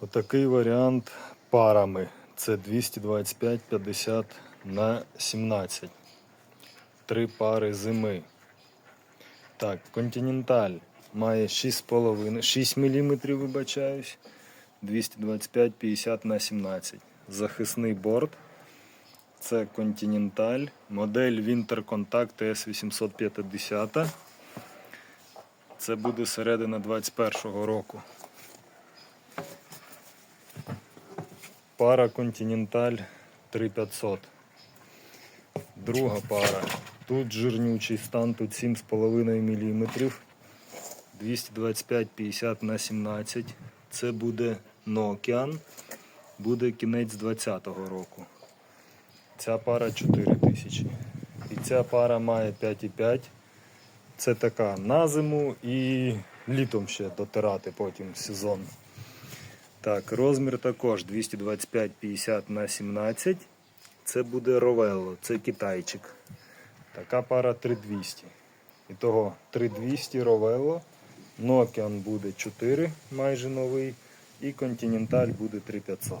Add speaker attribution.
Speaker 1: Отакий варіант парами. Це 225 50 на 17. Три пари зими. Так, Continental має 6,5, 6 мм, вибачаюсь. 225 50 на 17. Захисний борт. Це Continental. Модель Winter Contact S850. Це буде середина 21-го року. Пара Continental 3500. Друга пара. Тут жирнючий стан, тут 7,5 мм. 225-50 на 17. Це буде Nokian. Буде кінець 20-го року. Ця пара 4000. І ця пара має 5,5. Це така на зиму і літом ще дотирати потім сезон. Так, розмір також 225-50 на 17. Це буде Ровелло, це китайчик. Така пара 3200. І того 3200 Ровелло. Nokian буде 4 майже новий. І Continental буде 3500.